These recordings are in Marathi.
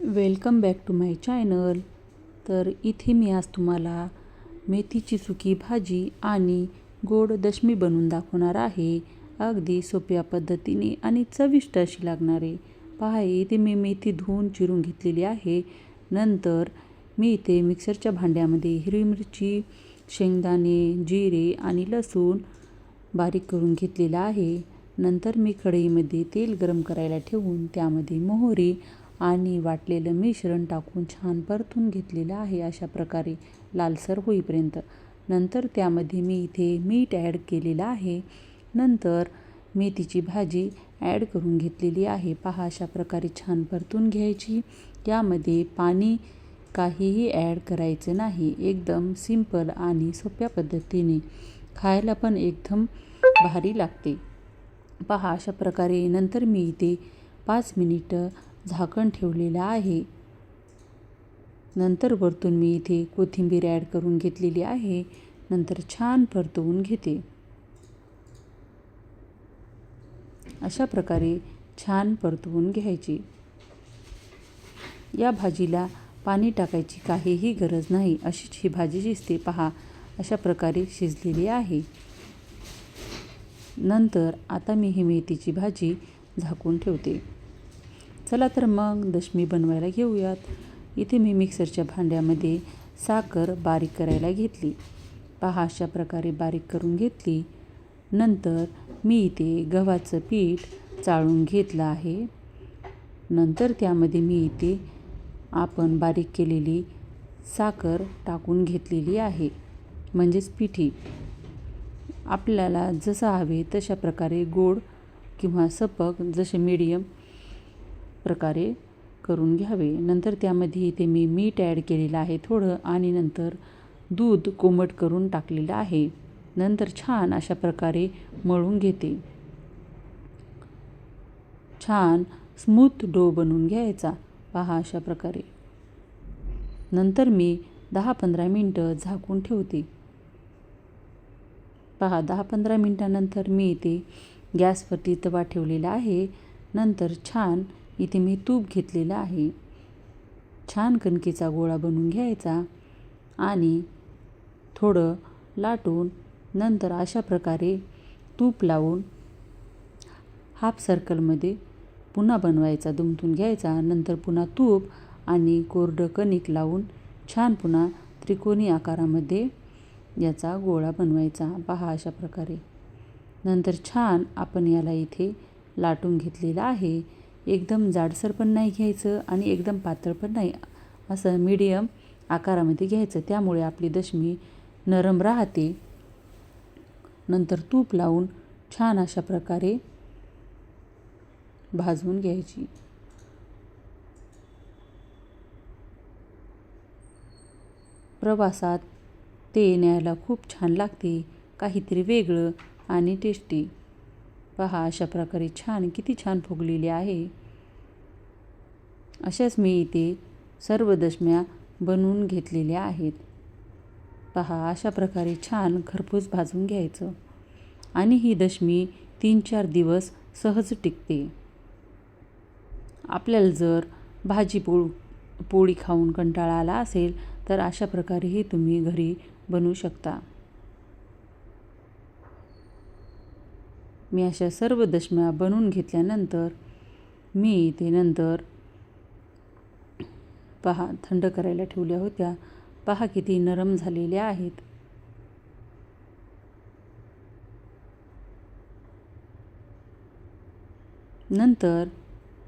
Welcome back to my channel. तर इथे मी आज तुम्हाला मेथीची सुकी भाजी आणि गोड दशमी बनवून दाखवणार आहे. अगदी सोप्या पद्धतीने आणि चविष्ट अशी लागणारे पहा इथे मी मेथी धुवून चिरून घेतलेली आहे. नंतर मी इथे मिक्सरच्या भांड्यामध्ये हिरवी मिरची शेंगदाणे जिरे आणि लसूण बारीक करून घेतलेला आहे. नंतर मी कढईमध्ये तेल गरम करायला ठेवून त्यामध्ये मोहरी आणि वाटलेलं मिश्रण टाकून छान परतून घेतलेलं आहे अशा प्रकारे लालसर होईपर्यंत. नंतर त्यामध्ये मी इथे मीठ ॲड केलेलं आहे. नंतर मेथीची भाजी ॲड करून घेतलेली आहे. पहा अशा प्रकारे छान परतून घ्यायची. यामध्ये पाणी काहीही ॲड करायचं नाही. एकदम सिंपल आणि सोप्या पद्धतीने. खायला पण एकदम भारी लागते. पहा अशा प्रकारे नंतर मी इथे पाच मिनिटं झाकण ठेवलेलं आहे. नंतर वरतून मी इथे कोथिंबीर ॲड करून घेतलेली आहे. नंतर छान परतवून घेते. अशा प्रकारे छान परतवून घ्यायची. या भाजीला पाणी टाकायची काहीही गरज नाही. अशीच ही भाजी शिजते. पहा अशा प्रकारे शिजलेली आहे. नंतर आता मी ही मेथीची भाजी झाकून ठेवते. चला तर मग दशमी बनवायला घेऊयात. इथे मी मिक्सरच्या भांड्यामध्ये साखर बारीक करायला घेतली. पहा अशा प्रकारे बारीक करून घेतली. नंतर मी इथे गव्हाचं पीठ चाळून घेतलं आहे. नंतर त्यामध्ये मी इथे आपण बारीक केलेली साखर टाकून घेतलेली आहे म्हणजेच पिठी. आपल्याला जसं हवे तशा प्रकारे गोड किंवा सपक जसे मीडियम प्रकारे करून घ्यावे. नंतर त्यामध्ये इथे मी मीठ ॲड केलेलं आहे थोडं आणि नंतर दूध कोमट करून टाकलेलं आहे. नंतर छान अशा प्रकारे मळून घेते. छान स्मूथ डो बनवून घ्यायचा. पहा अशा प्रकारे. नंतर मी दहा पंधरा मिनटं झाकून ठेवते. पहा दहा पंधरा मिनटानंतर मी इथे गॅसवरती तवा ठेवलेला आहे. नंतर छान इथे मी तूप घेतलेलं आहे. छान कणकेचा गोळा बनवून घ्यायचा आणि थोडं लाटून नंतर अशा प्रकारे तूप लावून हाफ सर्कलमध्ये पुन्हा बनवायचा दुमतून घ्यायचा. नंतर पुन्हा तूप आणि कोरडं कणिक लावून छान पुन्हा त्रिकोणी आकारामध्ये याचा गोळा बनवायचा. पहा अशा प्रकारे. नंतर छान आपण याला इथे लाटून घेतलेलं आहे. एकदम जाडसर पण नाही घ्यायचं आणि एकदम पातळ पण नाही. असं मीडियम आकारामध्ये घ्यायचं. त्यामुळे आपली दशमी नरम राहते. नंतर तूप लावून छान अशा प्रकारे भाजून घ्यायची. प्रवासात ते न्यायला खूप छान लागते. काहीतरी वेगळं आणि टेस्टी पहा अशा प्रकारे छान किती छान फुगलेली आहे. अशाच मी इथे सर्व दशम्या बनवून घेतलेल्या आहेत. पहा अशा प्रकारे छान खरपूस भाजून घ्यायचं. आणि ही दशमी तीन चार दिवस सहज टिकते. आपल्याला जर भाजी पोळ पोळी खाऊन कंटाळा आला असेल तर अशा प्रकारेही तुम्ही घरी बनवू शकता. मी अशा सर्व दशम्या बनवून घेतल्यानंतर मी ते नंतर पहा थंड करायला ठेवल्या होत्या. पहा किती नरम झालेल्या आहेत. नंतर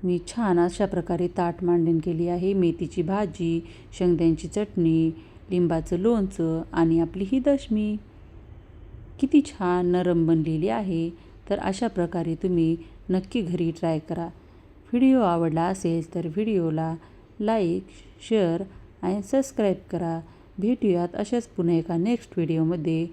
मी छान अशा प्रकारे ताट मांडण केली आहे. मेथीची भाजी शेंगद्यांची चटणी लिंबाचं लोणचं आणि आपली ही दशमी. किती छान नरम बनलेली आहे. तर अशा प्रकारे तुम्ही नक्की घरी ट्राय करा. व्हिडिओ आवडला असेल तर व्हिडिओला लाईक शेअर आणि सबस्क्राईब करा. भेटूयात अशाच पुन्हा एका नेक्स्ट व्हिडिओमध्ये